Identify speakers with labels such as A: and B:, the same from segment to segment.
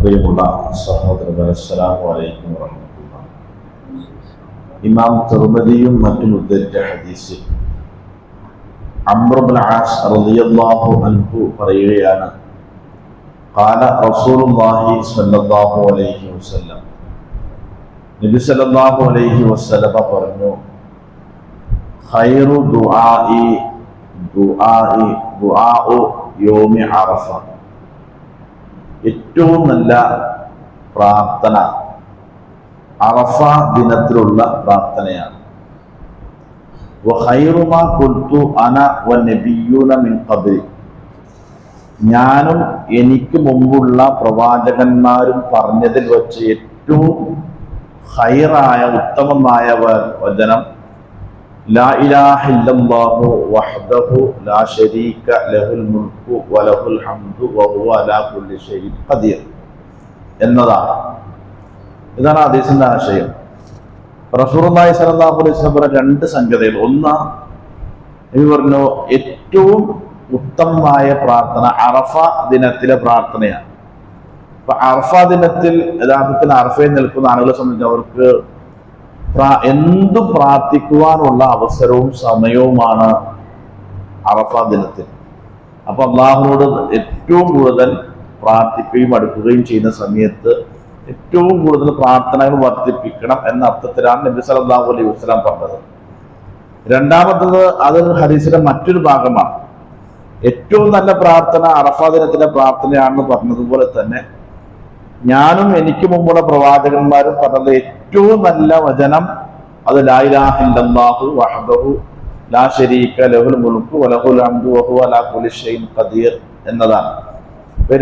A: പ്രിയമുള്ള സഹോദരങ്ങൾ അസ്സലാമു അലൈക്കും വറഹ്മത്തുള്ളാഹി ഇമാം തിർമദിയും മറ്റും ഉദ്ധരിച്ച ഹദീസിൽ അമ്രുബിൻ ആസ് റളിയല്ലാഹു അൻഹു പറയുകയാണ് قال رسول الله صلى الله عليه وسلم നബി സല്ലല്ലാഹു അലൈഹി വസല്ലമ പറഞ്ഞു ഖൈറു ദുആഇ ദുആഇ ദുആഉ യൗമി അറഫ ഏറ്റവും നല്ല പ്രാർത്ഥന അറഫ ദിനത്തിലുള്ള പ്രാർത്ഥനയാണ്. ഞാനും എനിക്ക് മുമ്പുള്ള പ്രവാചകന്മാരും പറഞ്ഞതിൽ വെച്ച് ഏറ്റവും ഹൈറായ ഉത്തമമായ വചനം ലാ ഇലാഹ ഇല്ലല്ലാഹു വഹ്ദഹു ലാ ശരീക ലഹുൽ മുൽക്കു വലഹുൽ ഹംദു വഹുവ അലാ കുല്ലി ഷൈഇൻ ഖദീർ എന്നതാണ്. ഇതാണ് ഹദീസിന്റെ ആശയം. റസൂലുള്ളാഹി സ്വല്ലല്ലാഹു അലൈഹി വസല്ലം പറഞ്ഞ രണ്ട് സംഗതികൾ. ഒന്ന് എന്ന് പറഞ്ഞു ഏറ്റവും ഉത്തമമായ പ്രാർത്ഥന അറഫ ദിനത്തിലെ പ്രാർത്ഥനയാണ്. അപ്പൊ അറഫ ദിനത്തിൽ യഥാർത്ഥത്തിൽ അറഫയിൽ നിൽക്കുന്ന ആളുകളെ സംബന്ധിച്ച് അവർക്ക് എന്തും പ്രാർത്ഥിക്കുവാനുള്ള അവസരവും സമയവുമാണ് അറഫ ദിനത്തിൽ. അപ്പൊ അള്ളാഹുനോട് ഏറ്റവും കൂടുതൽ പ്രാർത്ഥിക്കുകയും അടുക്കുകയും ചെയ്യുന്ന സമയത്ത് ഏറ്റവും കൂടുതൽ പ്രാർത്ഥനകൾ വർദ്ധിപ്പിക്കണം എന്ന അർത്ഥത്തിലാണ് നബി സല്ലല്ലാഹു അലൈഹി വസ്ലാം പറഞ്ഞത്. രണ്ടാമത്തത് അത് ഹദീസിന്റെ മറ്റൊരു ഭാഗമാണ്. ഏറ്റവും നല്ല പ്രാർത്ഥന അറഫാ ദിനത്തിലെ പ്രാർത്ഥനയാണെന്ന് പറഞ്ഞതുപോലെ തന്നെ ഞാനും എനിക്ക് മുമ്പുള്ള പ്രവാചകന്മാരും പറഞ്ഞത് ഏറ്റവും നല്ല വചനം അത് ലായിലാഹില്ലാഹു വഹദഹു ലാ ലഹുൽ വലഹുൽ അലാ ഖദീർ എന്നതാണ്.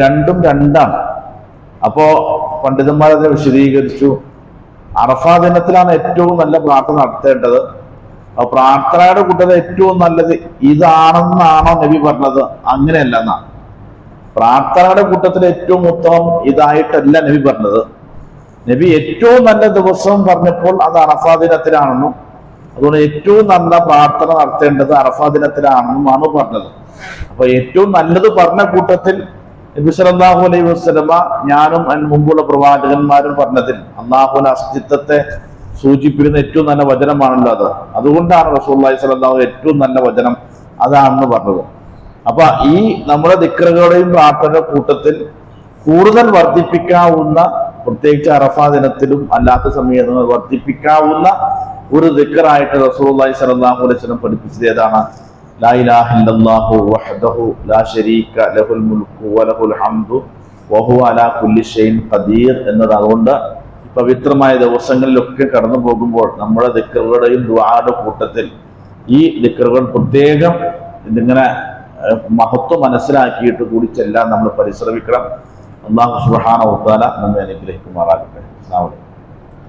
A: രണ്ടും രണ്ടാണ്. അപ്പോ പണ്ഡിതന്മാരതിനെ വിശദീകരിച്ചു. അറഫാ ദിനത്തിലാണ് ഏറ്റവും നല്ല പ്രാർത്ഥന നടത്തേണ്ടത്. അപ്പൊ പ്രാർത്ഥനയുടെ കൂട്ടത്തിൽ ഏറ്റവും നല്ലത് ഇതാണെന്നാണോ നബി പറഞ്ഞത്? അങ്ങനെയല്ല എന്നാണ് പ്രാർത്ഥനയുടെ കൂട്ടത്തിൽ ഏറ്റവും ഉത്തമം ഇതായിട്ടല്ല നബി പറഞ്ഞത്. നബി ഏറ്റവും നല്ല ദിവസം പറഞ്ഞപ്പോൾ അത് അറഫാ ദിനത്തിലാണെന്നും അതുകൊണ്ട് ഏറ്റവും നല്ല പ്രാർത്ഥന നടത്തേണ്ടത് അറഫാ ദിനത്തിലാണെന്നുമാണ് പറഞ്ഞത്. അപ്പൊ ഏറ്റവും നല്ലത് പറഞ്ഞ കൂട്ടത്തിൽ നബി സല്ലല്ലാഹു അലൈഹി വസല്ലമ ഞാനും മുമ്പുള്ള പ്രവാചകന്മാരും പറഞ്ഞതിൽ അള്ളാഹുവിന്റെ അസ്തിത്വത്തെ സൂചിപ്പിക്കുന്ന ഏറ്റവും നല്ല വചനമാണല്ലോ അത്. അതുകൊണ്ടാണ് റസൂള്ളി സ്വലാഹു ഏറ്റവും നല്ല വചനം അതാണെന്ന് പറഞ്ഞത്. അപ്പൊ ഈ നമ്മുടെ ദിക്കറുകളുടെയും പ്രാർത്ഥന കൂട്ടത്തിൽ കൂടുതൽ വർദ്ധിപ്പിക്കാവുന്ന പ്രത്യേകിച്ച് അറഫാ ദിനത്തിലും അല്ലാത്ത സമയത്തും വർദ്ധിപ്പിക്കാവുന്ന ഒരു ദിക്കറായിട്ട് റസൂലുള്ളാഹി സ്വല്ലല്ലാഹു അലൈഹി വസല്ലം പഠിപ്പിച്ചത് ഏതാണ്? എന്നത് അതുകൊണ്ട് പവിത്രമായ ദിവസങ്ങളിലൊക്കെ കടന്നു പോകുമ്പോൾ നമ്മുടെ ദിക്കറുകളുടെയും ദുആയുടെ കൂട്ടത്തിൽ ഈ ദിക്കറുകൾ പ്രത്യേകം ഇതിങ്ങനെ മഹത്വം മനസ്സിലാക്കിയിട്ട് കൂടി ചെല്ലാൻ നമ്മൾ പരിശ്രമിക്കണം. അള്ളാഹു വ തആല നമ്മെ അനുഗ്രഹിക്കുമാറാകട്ടെ. അസ്സലാമു അലൈക്കും.